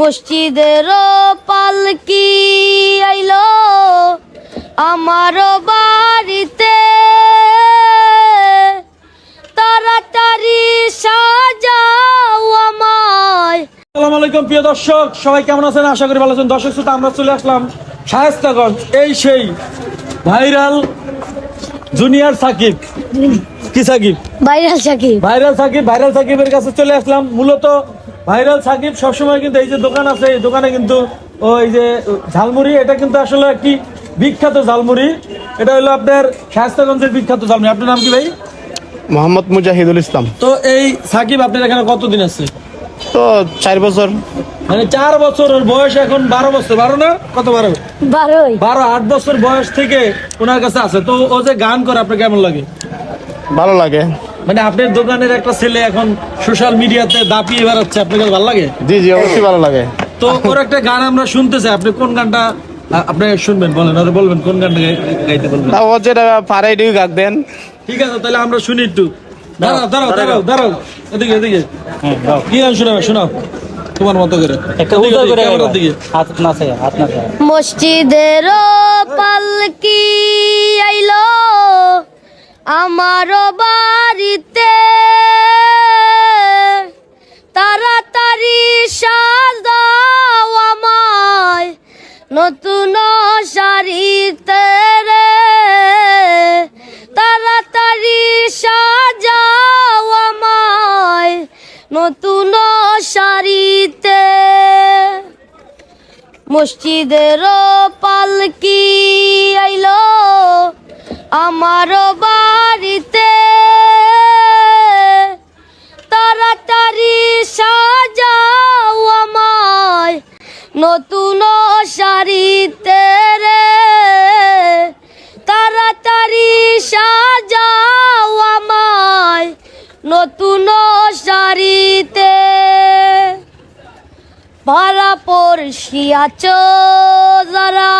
মসজিদের পালকি আইলো আমার বাড়িতে। তাড়াতাড়ি সাজাও আমায়। আসসালামু আলাইকুম প্রিয় দর্শক। সবাই কেমন আছেন? আশা করি ভালো আছেন। দর্শক শ্রোতা আমরা চলে আসলাম শায়েস্তাগঞ্জ। এই সেই ভাইরাল জুনিয়র সাকিব। কি Sakib? Viral Sakib. Viral Sakib viral সাকিবের কাছে চলে আসলাম। মূলত ভাইরাল সাকিব সবসময় কিন্তু এই যে দোকান আছে এই দোকানে কিন্তু ওই যে ঝালমুড়ি এটা কিন্তু আসলে একটি বিখ্যাত ঝালমুড়ি। এটা হলো আপনার শায়েস্তাগঞ্জের বিখ্যাত ঝালমুড়ি। আপনার নাম কি ভাই? মোহাম্মদ মুজাহিদুল ইসলাম। তো এই সাকিব আপনার এখানে কতদিন আছে? তো চার বছর। মানে চার বছর ওর বয়স এখন বারো বছর। বারো না? কত বারো? বারোই। বারো আট বছর বয়স থেকে ওনার কাছে আছে। তো ও যে গান করে আপনার কেমন লাগে? ভালো লাগে। মানে আপনার দোকানের একটা ছেলে এখন সোশ্যাল মিডিয়াতে দাপিয়ে বেড়াচ্ছে আপনার কাছে ভালো লাগে? জি জি অবশ্যই ভালো লাগে। তো ওর একটা গান আমরা শুনতে চাই আপনি কোন গানটা আপনি শুনবেন বলেন ওরা বলবেন কোন গানটা গাই- গাইতে বলবেন? ও যেটা পারে এটিও গাক দেন। ঠিক আছে তাহলে আমরা শুনি একটু। দাঁড়াও দাঁড়াও দাঁড়াও। দাঁড়াও এদিকে এদিকে। কি গান শোনাবে শোনাও। তোমার মতো করে। একটা উদয় করে দিকে হাত নাচে হাত নাচে মসজিদের পালকি আইলো। আমার বাড়িতে। তাড়াতাড়ি সাজাও আমায় নতুন শাড়িতে রে। তাড়াতাড়ি সাজাও আমায় নতুন শাড়িতে। মসজিদের পালকি আইলো। আমার বাড়িতে তাড়াতাড়ি সাজাও আমায় নতুন শাড়িতে রে। তাড়াতাড়ি সাজাও আমায় নতুন শাড়িতে। ভাড়া পড়শি আছো যারা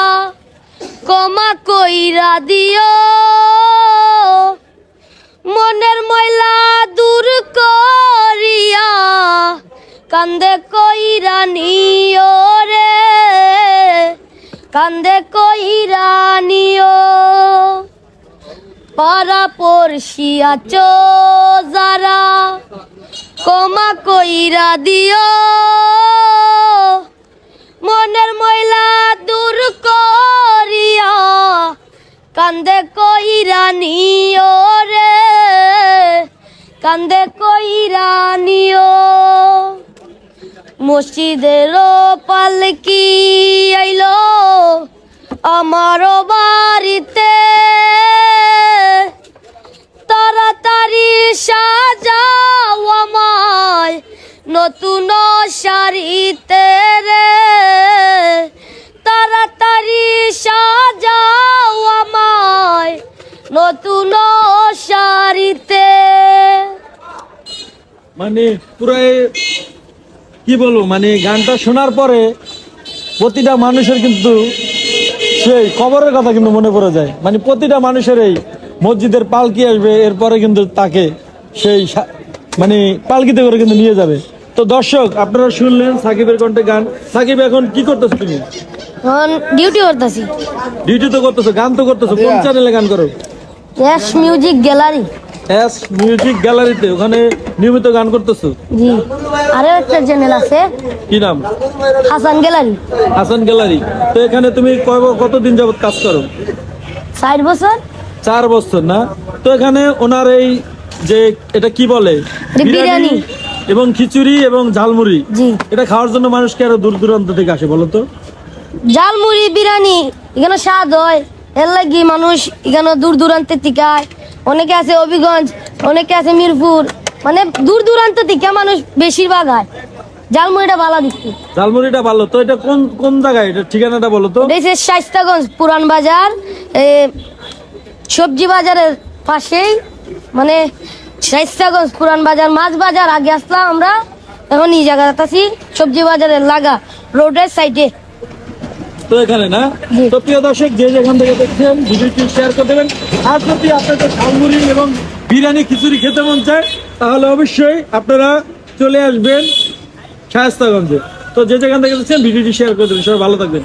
কমা কইরা দিও। মনের ময়লা দূর করিয়া কান্দে কইরা নিও রে। কান্দে কইরা নিও। পাড়া পড়শি আছো যারা কমা কইরা দিও। মনের ময়লা দূর করিয়া কান্দে কইরা ও রে? কান্দে কইরা ও মসজিদের পালকি আইলো আমার বাড়িতে। মানে পুরাই কি বলব মানে গানটা শোনার পরে প্রতিটা মানুষের কিন্তু সেই কবরের কথা কিন্তু মনে পড়ে যায়। মানে প্রতিটা মানুষের এই মসজিদের পালকি আসবে এরপরে কিন্তু তাকে সেই মানে পালকিতে করে কিন্তু নিয়ে যাবে। তো দর্শক আপনারা শুনলেন সাকিবের কণ্ঠে গান। সাকিব এখন কি করতেছো তুমি? এখন ডিউটি করতেছি। ডিউটি তো করতেছো গান তো করতেছো। কোন চ্যানেলে গান করো? S music gallery S music গ্যালারিতে ওখানে নিয়মিত গান করতেছো? জি। আরও একটা চ্যানেল আছে। কি নাম? হাসান গ্যালারি। হাসান গ্যালারি। তো এখানে তুমি কতদিন যাবত কাজ করো? ষাট বছর। চার বছর না? তো এখানে ওনার এই যে এটা কি বলে? বিরিয়ানি। এবং খিচুড়ি এবং ঝালমুড়ি। জি। এটা খাওয়ার জন্য মানুষকে আরও দূর দূরান্ত থেকে আসে বলো তো? জালমুড়ি বিরিয়ানি এখানে স্বাদ হয়। এর লাগি মানুষ এখানে দূর দূরান্ত থেকে আয়। অনেকে আছে হবিগঞ্জ অনেকে আছে মিরপুর। মানে দূর দূরান্ত থেকে মানুষ বেশিরভাগ হয় জালমুড়িটা ভালো দিচ্ছি ঝালমুড়িটা ভালো। তো এটা কোন কোন জায়গায়? এটা ঠিকানাটা বলো তো। এটা শাইস্তাগঞ্জ পুরান বাজার সবজি বাজারের পাশেই। মানে শাইস্তাগঞ্জ পুরান বাজার মাছ বাজার। আগে আসলাম আমরা এখন এই জায়গাতে আছি সবজি বাজারের লাগা রোডের সাইডে। তো এখানে না। তো প্রিয় দর্শক যে যেখান থেকে দেখছেন ভিডিওটি শেয়ার করে দেবেন। আর যদি আপনাদের ঝালমুড়ি এবং বিরিয়ানি খিচুড়ি খেতে মন চায় তাহলে অবশ্যই আপনারা চলে আসবেন শায়স্তাগঞ্জে। তো তো যে যেখান থেকে দেখছেন ভিডিওটি শেয়ার করে দেবেন। সবাই ভালো থাকবেন।